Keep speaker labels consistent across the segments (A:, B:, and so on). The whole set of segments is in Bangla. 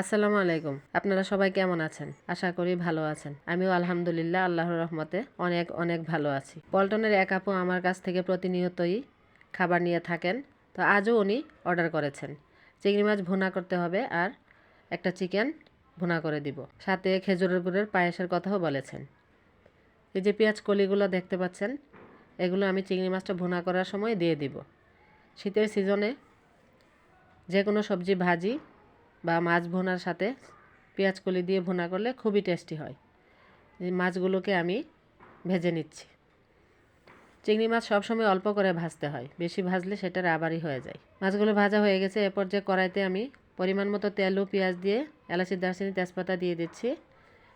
A: আসসালামু আলাইকুম। আপনারা সবাই কেমন আছেন? আশা করি ভালো আছেন। আমিও আলহামদুলিল্লাহ আল্লাহর রহমতে অনেক অনেক ভালো আছি। পল্টনের এক আপু আমার কাছ থেকে প্রতিনিয়তই খাবার নিয়ে থাকেন। তো আজও উনি অর্ডার করেছেন। চিংড়ি মাছ ভুনা করতে হবে আর একটা চিকেন ভুনা করে দিব। সাথে খেজুরের গুড়ের পায়েসের কথাও বলেছেন। এই যে পেঁয়াজ কলিগুলো দেখতে পাচ্ছেন, এগুলো আমি চিংড়ি মাছটা ভুনা করার সময় দিয়ে দিব। শীতের সিজনে যে কোনো সবজি ভাজি বা মাছ ভুনার সাথে পেঁয়াজ কলি দিয়ে ভুনা করলে খুবই টেস্টি হয়। মাছগুলোকে আমি ভেজে নিচ্ছি। চিংড়ি মাছ সবসময় অল্প করে ভাজতে হয়। বেশি ভাজলে সেটা রাবারই হয়ে যায়। মাছগুলো ভাজা হয়ে গেছে। এরপর যে কড়াইতে আমি পরিমাণ মতো তেল ও পেঁয়াজ দিয়ে এলাচি, দারচিনি, তেজপাতা দিয়ে দিচ্ছি।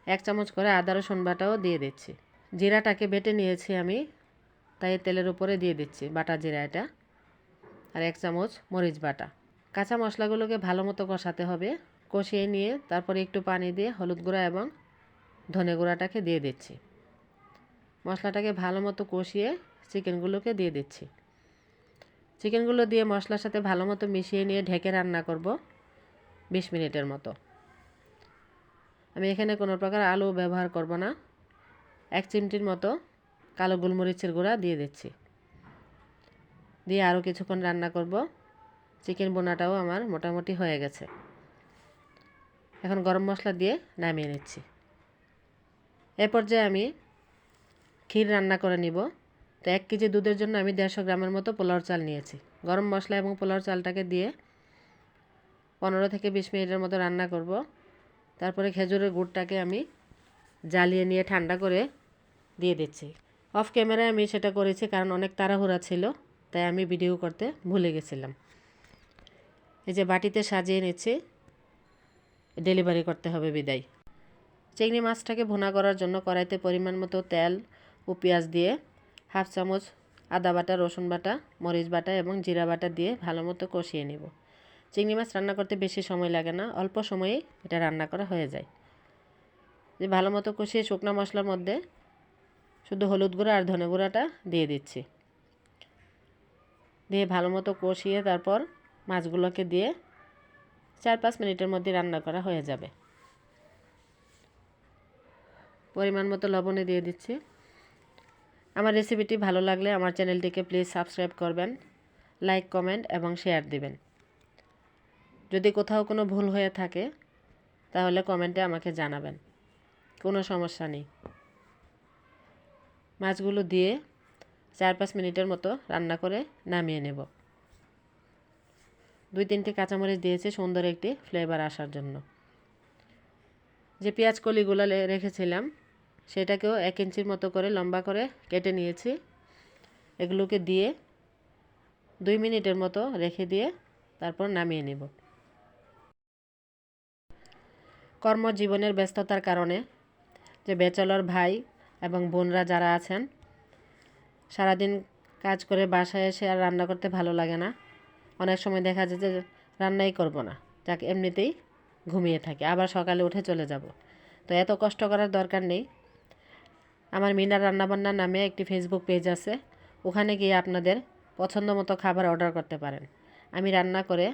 A: এক চামচ করে আদা, রসুন বাটাও দিয়ে দিচ্ছি। জিরাটাকে বেটে নিয়েছি আমি। তাই তেলের উপরে দিয়ে দিচ্ছি বাটা জিরা এটা আর এক চামচ মরিচ বাটা। কাঁচা মশলাগুলোকে ভালো মতো কষাতে হবে। কষিয়ে নিয়ে তারপরে একটু পানি দিয়ে হলুদ গুঁড়া এবং ধনে গুঁড়াটাকে দিয়ে দিচ্ছি। মশলাটাকে ভালো মতো কষিয়ে চিকেনগুলোকে দিয়ে দিচ্ছি। চিকেনগুলো দিয়ে মশলার সাথে ভালো মতো মিশিয়ে নিয়ে ঢেকে রান্না করব বিশ মিনিটের মতো। আমি এখানে কোনো প্রকার আলু ব্যবহার করব না। এক চিমটির মতো কালো গোলমরিচের গুঁড়া দিয়ে দিচ্ছি। দিয়ে আরও কিছুক্ষণ রান্না করব। চিকেন বোনাটাও আমার মোটামুটি হয়ে গেছে। এখন গরম মশলা দিয়ে নামিয়ে নিচ্ছি। এ পর্যায়ে আমি ক্ষীর রান্না করে নিব। তো এক কেজি দুধের জন্য আমি দেড়শো গ্রামের মতো পোলাওর চাল নিয়েছি। গরম মশলা এবং পোলাওর চালটাকে দিয়ে পনেরো থেকে বিশ মিনিটের মতো রান্না করব। তারপরে খেজুরের গুড়টাকে আমি জ্বালিয়ে নিয়ে ঠান্ডা করে দিয়ে দিচ্ছি। অফ ক্যামেরায় আমি সেটা করেছি কারণ অনেক তাড়াহুড়া ছিল, তাই আমি ভিডিও করতে ভুলে গেছিলাম। এই যে বাটিতে সাজিয়ে নিচ্ছি, ডেলিভারি করতে হবে বিদায়। চিংড়ি মাছটাকে ভুনা করার জন্য কড়াইতে পরিমাণ মতো তেল ও পেঁয়াজ দিয়ে হাফ চামচ আদা বাটা, রসুন বাটা, মরিচ বাটা এবং জিরা বাটা দিয়ে ভালো মতো কষিয়ে নেব। চিংড়ি মাছ রান্না করতে বেশি সময় লাগে না, অল্প সময়েই এটা রান্না করা হয়ে যায়। যে ভালো মতো কষিয়ে শুকনো মশলার মধ্যে শুধু হলুদ গুঁড়া আর ধনে গুঁড়াটা দিয়ে দিচ্ছি। দিয়ে ভালো মতো কষিয়ে তারপর মাছগুলোকে দিয়ে চার পাঁচ মিনিটের মধ্যে রান্না করা হয়ে যাবে। পরিমাণ মতো লবণে দিয়ে দিচ্ছি। আমার রেসিপিটি ভালো লাগলে আমার চ্যানেলটিকে প্লিজ সাবস্ক্রাইব করবেন, লাইক, কমেন্ট এবং শেয়ার দিবেন। যদি কোথাও কোনো ভুল হয়ে থাকে, তাহলে কমেন্টে আমাকে জানাবেন। কোনো সমস্যা নেই। মাছগুলো দিয়ে চার পাঁচ মিনিটের মতো রান্না করে নামিয়ে নেব। দুই তিনটি কাঁচামরিচ দিয়েছি সুন্দর একটি ফ্লেভার আসার জন্য। যে পেঁয়াজ কলিগুলো রেখেছিলাম, সেটাকেও এক ইঞ্চির মতো করে লম্বা করে কেটে নিয়েছি। এগুলোকে দিয়ে দুই মিনিটের মতো রেখে দিয়ে তারপর নামিয়ে নেব। কর্মজীবনের ব্যস্ততার কারণে যে বেচলর ভাই এবং বোনরা যারা আছেন, সারাদিন কাজ করে বাসায় এসে আর রান্না করতে ভালো লাগে না। অনেক সময় দেখা যায় যে রান্নাই করব না। যাক, এমনিতেই ঘুমিয়ে থাকে। আবার সকালে উঠে চলে যাব। তো এত কষ্ট করার দরকার নেই। আমার মিনার রান্নাবান্না নামে একটি ফেসবুক পেজ আছে। ওখানে গিয়ে আপনাদের পছন্দ মতো খাবার অর্ডার করতে পারেন। আমি রান্না করে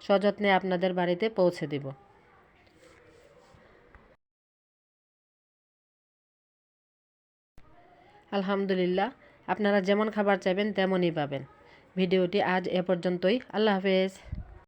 A: সযত্নে আপনাদের বাড়িতে পৌঁছে দিব। আলহামদুলিল্লাহ, আপনারা যেমন খাবার চাইবেন তেমনই পাবেন। ভিডিওটি আজ এ পর্যন্তই। আল্লাহ হাফেজ।